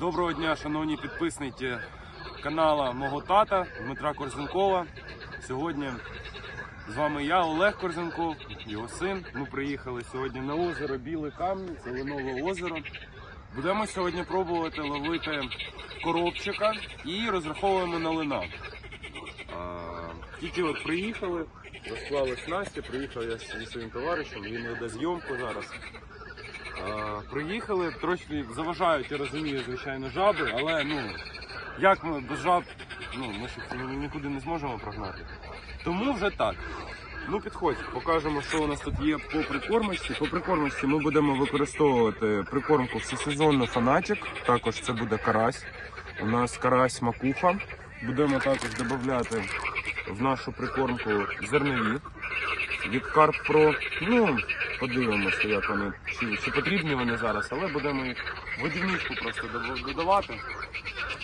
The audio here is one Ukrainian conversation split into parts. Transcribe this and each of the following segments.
Доброго дня, шановні підписники канала мого тата Дмитра Корзенкова. Сьогодні з вами я, Олег Корзенков, його син. Ми приїхали сьогодні на озеро Біле Камні, це Ленове озеро. Будемо сьогодні пробувати ловити коробчика і розраховуємо на лина. Тільки от приїхали, розклали снасті, приїхав я зі своїм товаришем, він веде зйомку зараз. А, Приїхали, трошки заважають, я розумію, звичайно, жаби, але ну як ми без жаб, ну ми ж нікуди не зможемо прогнати. Тому вже так. Ну підходь, покажемо, що у нас тут є по прикормочці. По прикормочці ми будемо використовувати прикормку всесезонно фанатик. Також це буде карась. У нас карась макуха. Будемо також додати в нашу прикормку зернові від Carp Pro. Ну, подивимося, як вони, чи, чи потрібні вони зараз, але будемо їх в годівничку просто додавати.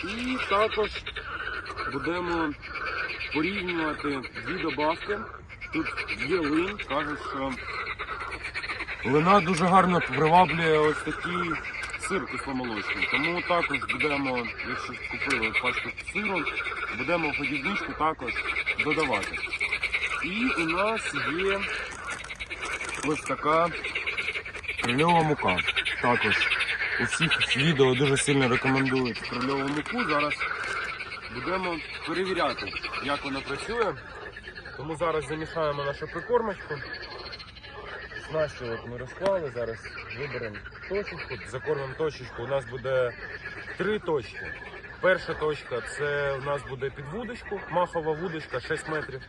І також будемо порівнювати дві добавки. Тут є лин, кажуть, що лина дуже гарно приваблює ось такий сир кисломолочний. Тому також будемо, якщо купили пачку сиру, будемо в годівничку також додавати. І у нас є ось така крильова мука. Також у всіх відео дуже сильно рекомендують крильову муку. Зараз будемо перевіряти, як вона працює. Тому зараз замішаємо нашу прикормочку. Снасті от ми розклали, зараз виберемо точечку, закормимо точечку. У нас буде три точки. Перша точка це у нас буде під вудочку, махова вудочка 6 метрів.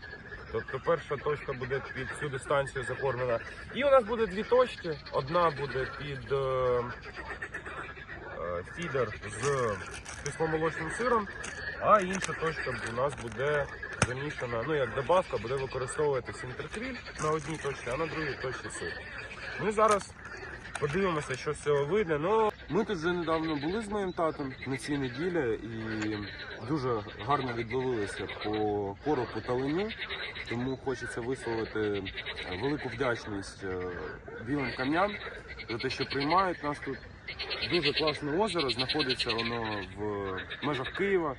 Тобто перша точка буде під цю дистанцію закормлена. І у нас буде дві точки. Одна буде під е, е, фідер з кисломолочним сиром, а інша точка у нас буде замішана, ну як добавка, буде використовуватися інтеркріль на одній точці, а на другій точці сир. Ми зараз подивимося, що з цього вийде. Ну, ми тут вже недавно були з моїм татом на цій неділі і дуже гарно відловилися по коропу та лині. Тому хочеться висловити велику вдячність е, білим камням за те, що приймають нас тут. Дуже класне озеро, знаходиться воно в межах Києва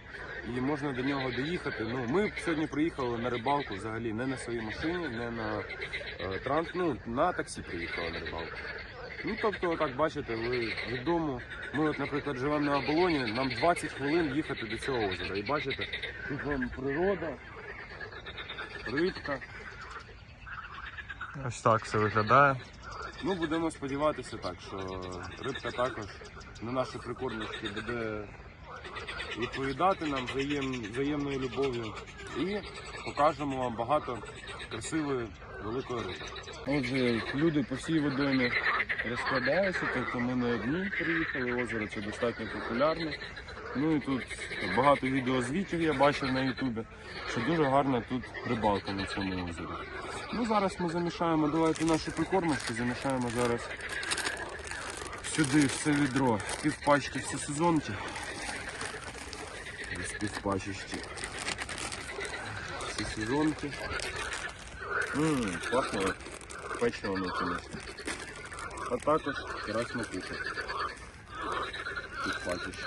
і можна до нього доїхати. Ну, ми сьогодні приїхали на рибалку взагалі не на своїй машині, не на е, транс, ну, на таксі приїхали на рибалку. Ну, тобто, так бачите, ви від дому. Ми, от, наприклад, живемо на оболоні, нам 20 хвилин їхати до цього озера. І бачите, тут вам природа, рибка. Ось так все виглядає. Ну, будемо сподіватися так, що рибка також на наші прикормочки буде відповідати нам взаєм, взаємною любов'ю. І покажемо вам багато красивої великої риби. Отже, люди по всій водоймі розкладаються, тобто ми не одні приїхали, озеро це достатньо популярне. Ну і тут багато відеозвітів я бачив на Ютубі, що дуже гарна тут рибалка на цьому озері. Ну зараз ми замішаємо, давайте нашу прикормочку, замішаємо зараз сюди все відро, півпачки всі сезонки. Ось півпачечки. Всі сезонки. Ммм, пахне печивом якимось. А також карась макуха. Півпачечки.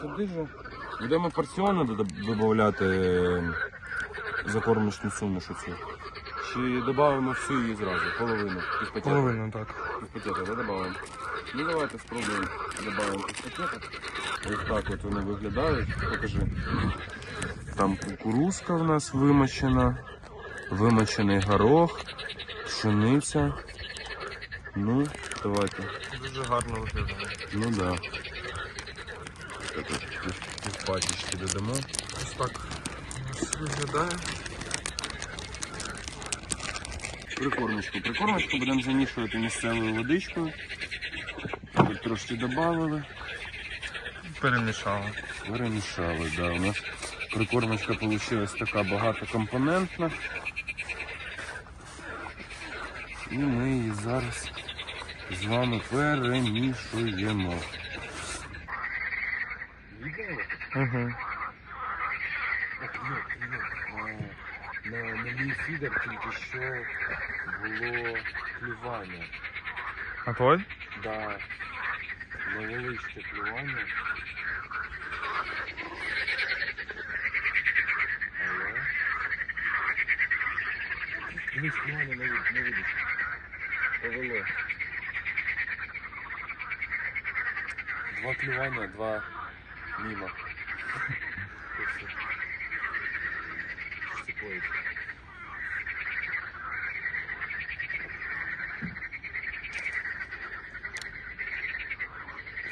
Сюди же будемо порціону додати закормочну суміш оцю. Чи додаємо всю її зразу, половину, півпакета? Половину так. Півпакета, да, додаємо? Ну давайте спробуємо додаємо півпакета. Ось так от вони виглядають. Покажи. Там кукурузка в нас вимочена, вимочений горох, пшениця. Ну, давайте. Дуже гарно виглядає. Ну да. Так от півпачечки додамо. Ось так у нас виглядає. Прикормочку. Прикормочку будемо замішувати місцевою водичкою. Тут трошки додали, Перемішали. перемішали. Да. У нас прикормочка вийшла така багатокомпонентна. І ми її зараз з вами перемішуємо. Угу. На, на мій фідер тільки що було клювання. А твой? Да. Невеличке клювання. Але. Дивись, клювання не вид- не видиш. Повело. Два клювання, два міма. Стекло.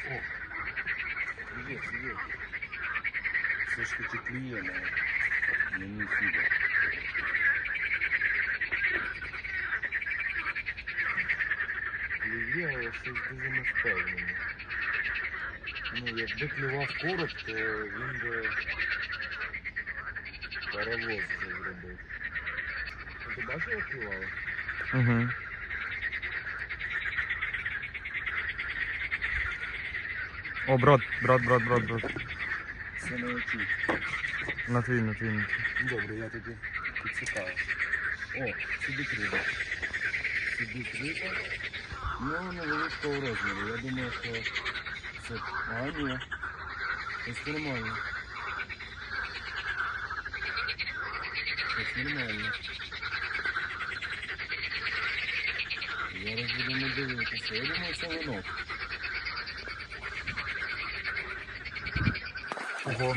О, привет, привет. Все ж таки клює на, на ній фіда. Клює, але щось дуже невпевнено. Ну, якби клював короб, то він би паровоз вже зробив. Ти бачив, як клювало? Угу. О, брат, брат, брат, брат, брат. Це на якій? На твій, на твій, на твій. Добре, я тоді підсікаю. О, сидить риба. Сидить риба. Ну, невеличкого розміру. Я думаю, що це. А, ні. Ось нормально. Ось нормально. Зараз будемо дивитися. Я думаю, це вино. Ого.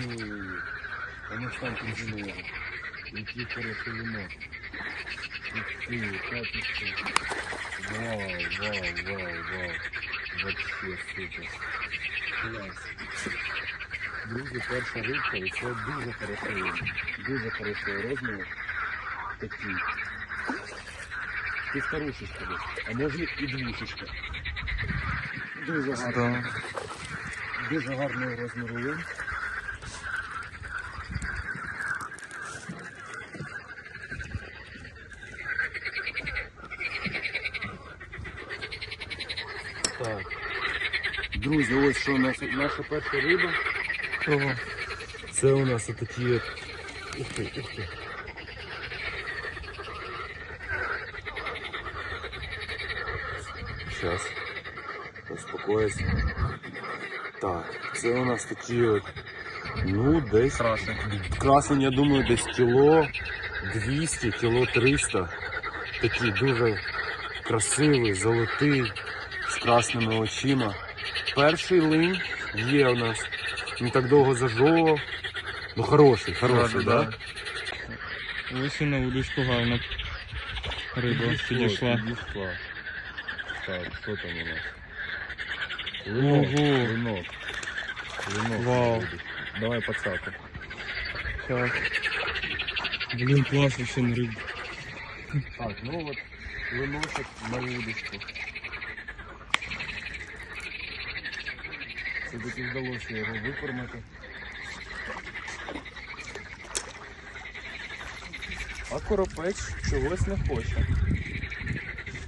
Воно ж там підземело. Які хороше вино. Ух ты, как это? Вау, вау, вау, вау. Вообще супер. Клас. Друзі, перша рибка, і це дуже хорошо. Дуже хорошого розміру. Такі. Півторушечка десь, а може і двушечка. Дуже гарно. Да. Дуже гарного розміру лин. Друзі, ось що у нас наша перша риба. Ого. Це у нас отакі от. Ух ти, ух ти. Зараз. Успокоїться. Так, це у нас такі от. Ну, десь. Красний. Красень, я думаю, десь кіло 200, кіло 300. Такий дуже красивий, золотий, з красними очима. Перший линь є у нас. Не так довго зажовував. Ну хороший, хороший, Да, да? да, Ось і на удочку гарно. Риба підійшла. Підійшла. Так, що там у нас? Ого. Линок. Линок. Вау. Давай пацаку. Так. Блін, клас вообще на рибу. Так, ну от линочок на удочку. Все-таки вдалося його викормити. А коропець чогось не хоче.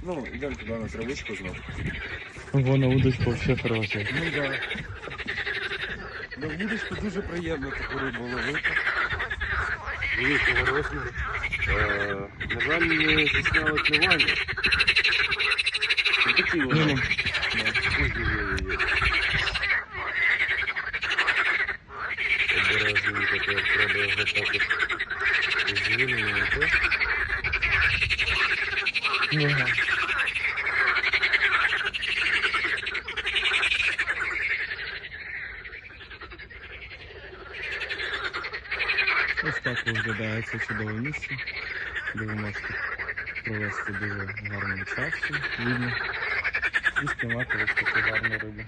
Ну, йдемо туди на травичку знову. Ого, на удочку вообще хороший. Ну да. На вудочку дуже приємно таку рибу ловити. Великого розміру. Е, на жаль, не зісняли клювання. Ну, такі вони. Ну, Ой-ой-ой. Обережненько тепер його так от звільнити. ну, ага. Ось так виглядає це чудове місце, де ви можете провести дуже гарний час вільно і спіймати ось таку гарну рибу.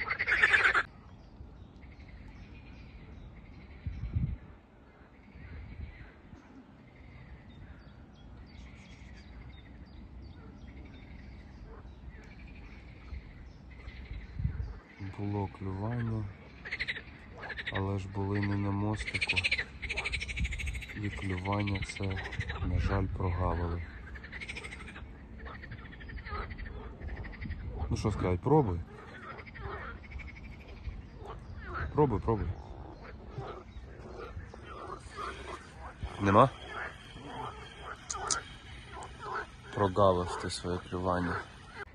Було клювання, але ж були не на мостику. І клювання це, на жаль, прогавили. Ну що сказати, пробуй. Пробуй, пробуй. Нема? Прогавив ти своє клювання.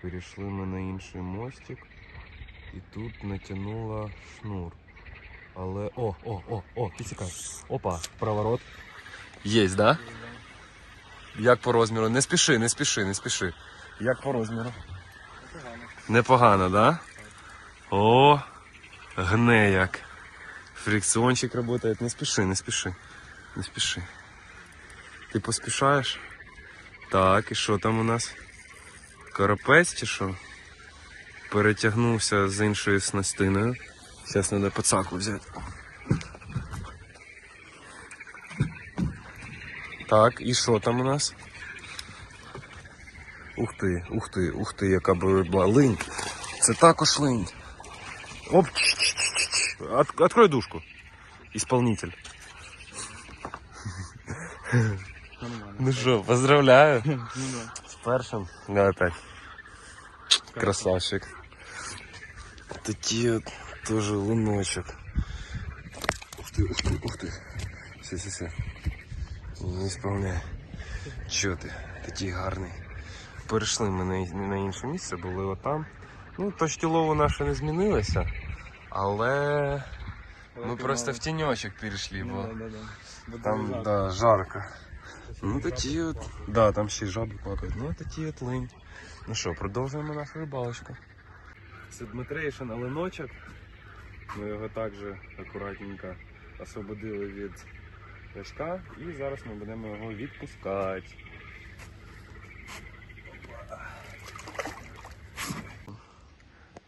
Перейшли ми на інший мостик. і тут натягнула шнур. Але. О, о, о, о, підсікай. Опа, проворот. Єсть, да? Як по розміру? Не спіши, не спіши, не спіши. Як по розміру? Непогано, да? О, гне як. Фрикціончик працює. Не спіши, не спіши. Не спіши. Ти поспішаєш? Так, і що там у нас? Карапець чи що? Перетягнувся з іншою снастиною. Зараз треба пацаку взяти. Так, і що там у нас? Ух ти, ух ти, ух ти, яка була линь. Це також линь. Оп. От, открой дужку. Исполнитель. Ну що, поздравляю. Ну. З першим. Да, опять. Красавчик. Такий от теж луночок. Ух ти, ух ти, ух ти. Все, все, все. Не сповняй. Чо ти? Такий гарний. Перейшли ми на, на інше місце, були отам. Ну, точки лову наша не змінилася, але ми просто в тіньочок перейшли, бо Ну. Там да, жарко. Ну такі от. Да, там ще й жаби плакають. Ну такі от линь. Ну що, продовжуємо нашу рибалочку. Це Дмитрейшин оленочок. Ми його також акуратненько освободили від гачка і зараз ми будемо його відпускати.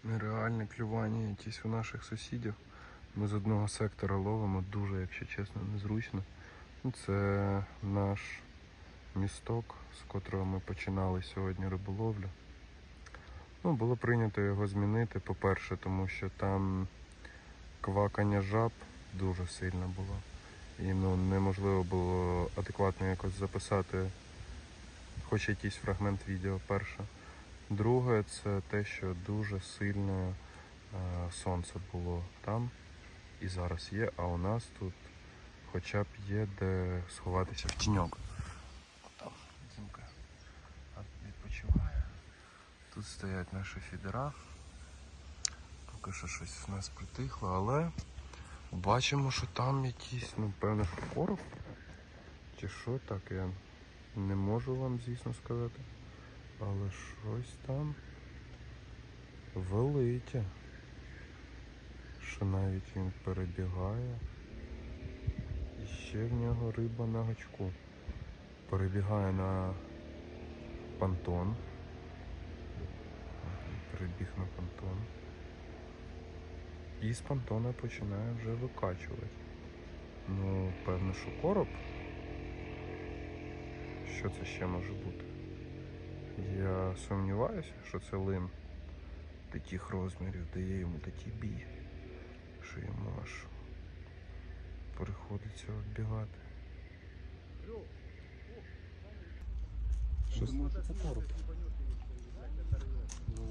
Нереальне клювання якісь у наших сусідів. Ми з одного сектора ловимо дуже, якщо чесно, незручно. Це наш місток, з котрого ми починали сьогодні риболовлю. Ну, було прийнято його змінити, по-перше, тому що там квакання жаб дуже сильно було. І ну, неможливо було адекватно якось записати хоч якийсь фрагмент відео перше. Друге, це те, що дуже сильне сонце було там і зараз є, а у нас тут хоча б є де сховатися в тіньок. Там зимка відпочиває. Тут стоять наші фідера. Поки що щось в нас притихло, але бачимо, що там якийсь, ну, певно, що короб. Чи що так, я не можу вам, звісно, сказати. Але щось там велике. Що навіть він перебігає. І ще в нього риба на гачку. Перебігає на понтон. Перебіг на понтон. І з понтона починає вже викачувати. Ну, певно, що короб. Що це ще може бути? Я сумніваюся, що це лин таких розмірів дає йому такий бій, що йому аж приходиться відбігати. Що Думаю, що це короб. Ну,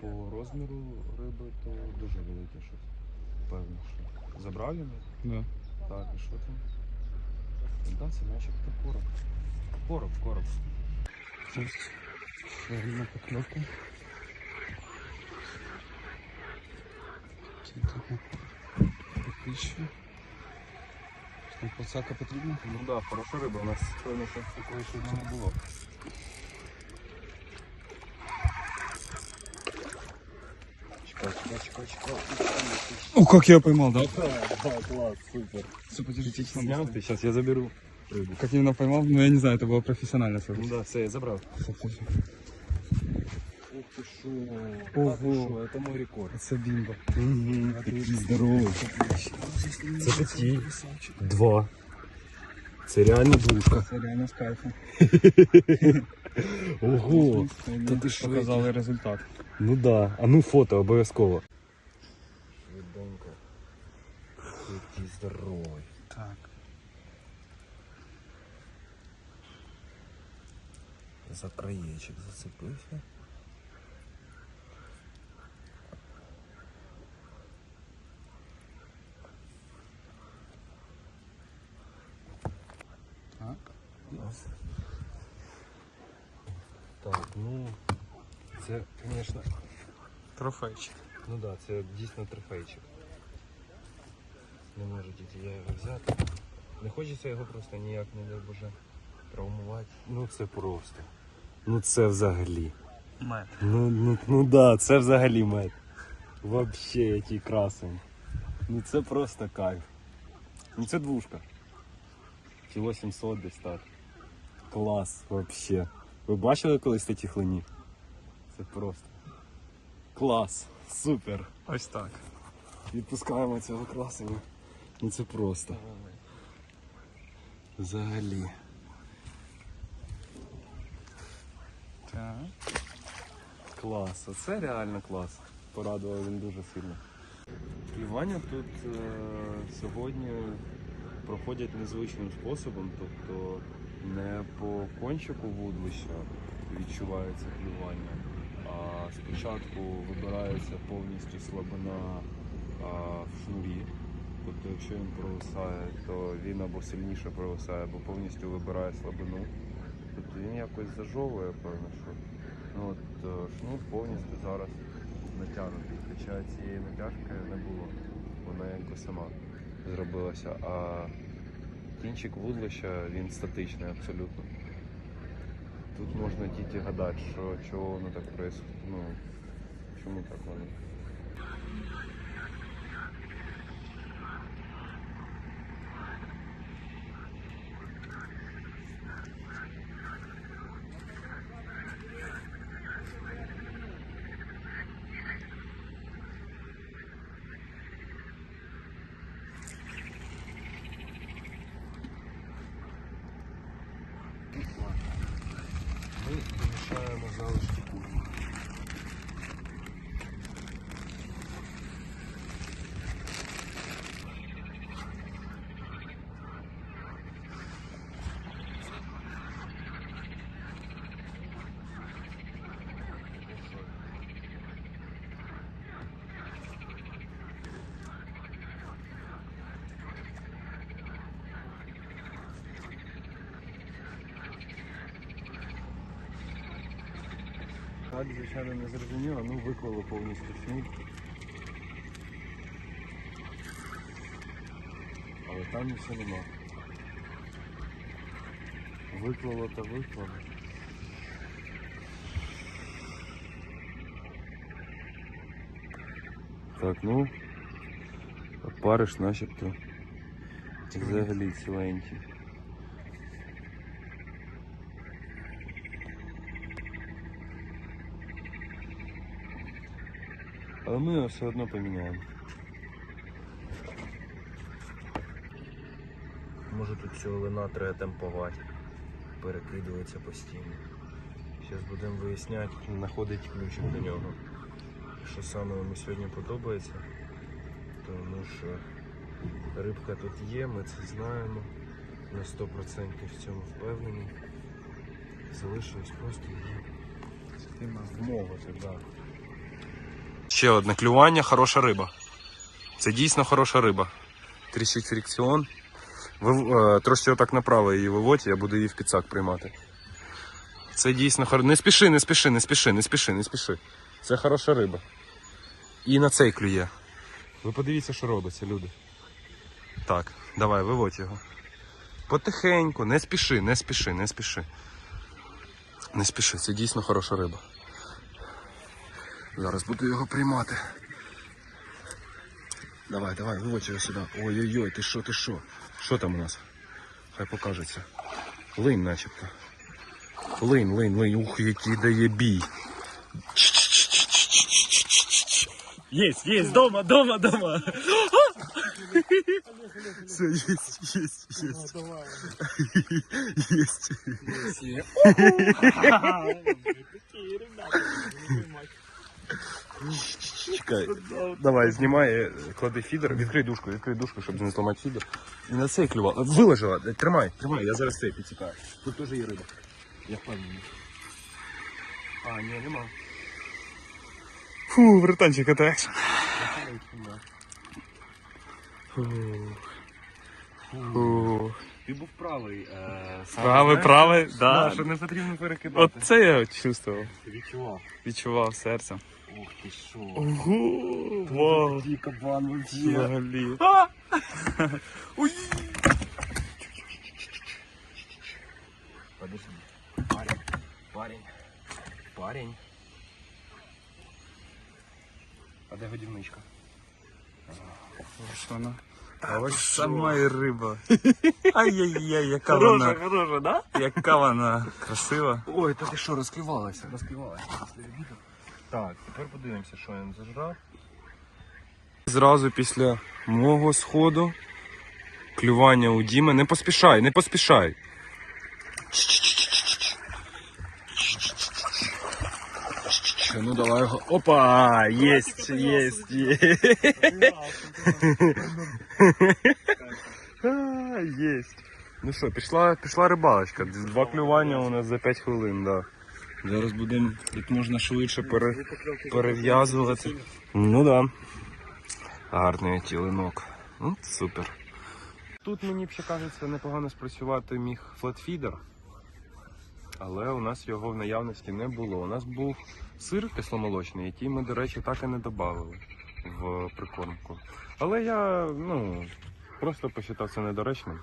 по розміру риби то дуже велике щось. Певно, що. Забрав він? Да. Так, і що там? Да, це начебто короб. Короб, короб. Зараз на покльовку. Підпишу. Там пацака потрібно? Ну так, да, хороша риба, у нас певно, що такої ще не було. Чекай, чекай, чекай, чекай. О, как я поймал, да? Да, класс, супер. Все, подождите, Снял ты, сейчас я заберу рыбу. Как я именно поймал? Ну, я не знаю, это было профессионально. Ну да, все, я забрал. Все, все, все. Ух ты шо, Ого. Та ти шо, это мой рекорд. Це бімба. Угу, такий здоровий. Це такі два. Це реально двушка. Це реально з кайфом. Ого, Та Та ти що, показали результат. ну да. А ну фото обов'язково. Швиденько. Який здоровий. Так. За краєчок зацепився. Так. Так, ну це, звісно, Трофейчик. Ну так, да, це дійсно трофейчик. Не можу тільки я його взяти. Не хочеться його просто ніяк, не дай Боже, травмувати. Ну це просто. Ну це взагалі. Мед. Ну, ну, ну да, це взагалі мед. Вообще який красень. Ну це просто кайф. Ну це двушка. Кіло 700 десь так. Клас вообще. Ви бачили колись такі хлині? Це просто. Клас. Супер. Ось так. Відпускаємо цього красення. Ну це просто. Взагалі. Так. Клас, оце реально клас. Порадував він дуже сильно. Клювання тут е, сьогодні проходять незвичним способом, тобто не по кончику вудлища відчувається клювання, а спочатку вибирається повністю слабина а, в шнурі. Тобто, якщо він провисає, то він або сильніше провисає, або повністю вибирає слабину. Тобто він якось зажовує, певно, що. Ну от е, шнур повністю зараз натягнутий, хоча цієї натяжки не було. Вона якби сама зробилася. А кінчик вудлища він статичний абсолютно. Тут можна тільки гадати, що чого воно так происходит. Ну, чому так воно. Так, звичайно, не зрозуміло, ну виклало повністю шнур. Але там нічого нема. Виклало та виклало. Так, ну опариш начебто взагалі ціленький. Але ми його все одно поміняємо. Може тут цього вина треба темпувати. Перекидується постійно. Зараз будемо виясняти, знаходить ключик до нього. Що саме йому сьогодні подобається. Тому що рибка тут є, ми це знаємо. На 100% в цьому впевнені. Залишилось просто її вмовити, так. Ще одне клювання, хороша риба. Це дійсно хороша риба. Тріщить фрикціон. Е, трошки отак направо її виводь, я буду її в підсак приймати. Це дійсно хороша. Не спіши, не спіши, не спіши, не спіши, не спіши. Це хороша риба. І на цей клює. Ви подивіться, що робиться, люди. Так, давай, виводь його. Потихеньку, не спіши, не спіши, не спіши. Не спіши, це дійсно хороша риба. Зараз буду його приймати. Давай, давай, виводь його сюди. Ой-ой-ой, ти що, ти що? Що там у нас? Хай покажеться. Линь начебто. Линь, линь, линь. Ух, який дає бій. Есть, есть, дома, дома, дома. Все, есть, есть, есть. Есть. Чекай. Давай, знімай, е, клади фідер, відкрий дужку, відкрий дужку, щоб не зламати фідер. І на цей клював. Виложила, тримай, тримай, я зараз цей підсікаю. Тут теж є риба. Я впевнений. А, ні, нема. Фу, братанчик, это. Фу. Ти був правий. Е, саме, Правий, знаєш, правий, да. да, що не потрібно перекидати. От це я чувствував, Ти відчував. відчував серцем. Ух ти що. Ого, вау, Такий кабан вообще. взагалі. Подожди. Парень, парень, парень. А де годівничка? Ось вона. А ось сама і риба. Ай-яй-яй, яка вона, хороша, да? яка вона красива. Ой, та ти що, розкривалася? Розкривалася. Так, тепер подивимося, що він зажрав. Зразу після мого сходу клювання у Діми. Не поспішай, не поспішай. Ну давай його. Опа! Єсть, єсть, єсть. Єсть. Ну що, пішла, пішла рибалочка. Два клювання у нас за 5 хвилин, да. Зараз будемо як можна швидше пере, перев'язувати. Ну да. Гарний тілинок. Ну, супер. Тут мені б ще кажеться непогано спрацювати міг флетфідер. Але у нас його в наявності не було. У нас був сир кисломолочний, який ми, до речі, так і не додали в прикормку. Але я ну, просто посчитав це недоречним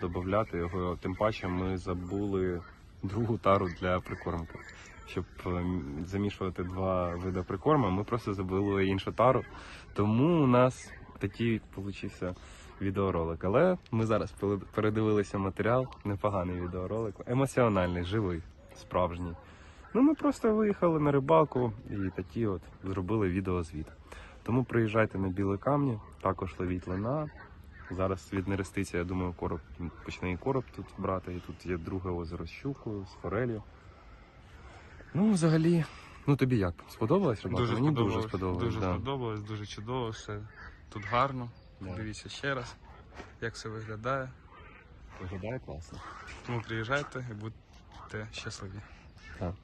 додати його. Тим паче ми забули другу тару для прикормки. Щоб е, замішувати два види прикорму, ми просто забули іншу тару. Тому у нас такий получився відеоролик. Але ми зараз передивилися матеріал, непоганий відеоролик, емоціональний, живий, справжній. Ну ми просто виїхали на рибалку і такі от зробили відеозвіт. Тому приїжджайте на білі камні, також ловіть лина. Зараз від нерестиця, я думаю, короб почне і короб тут брати. І тут є друге озеро з щукою, з форелью. Ну, взагалі, ну тобі як? Сподобалось рибалка? Дуже Мені сподобалось. дуже сподобалось. Дуже да. сподобалось, дуже чудово, все тут гарно. Да. Дивіться ще раз, як все виглядає. Виглядає класно. Тому приїжджайте і будьте щасливі. Так.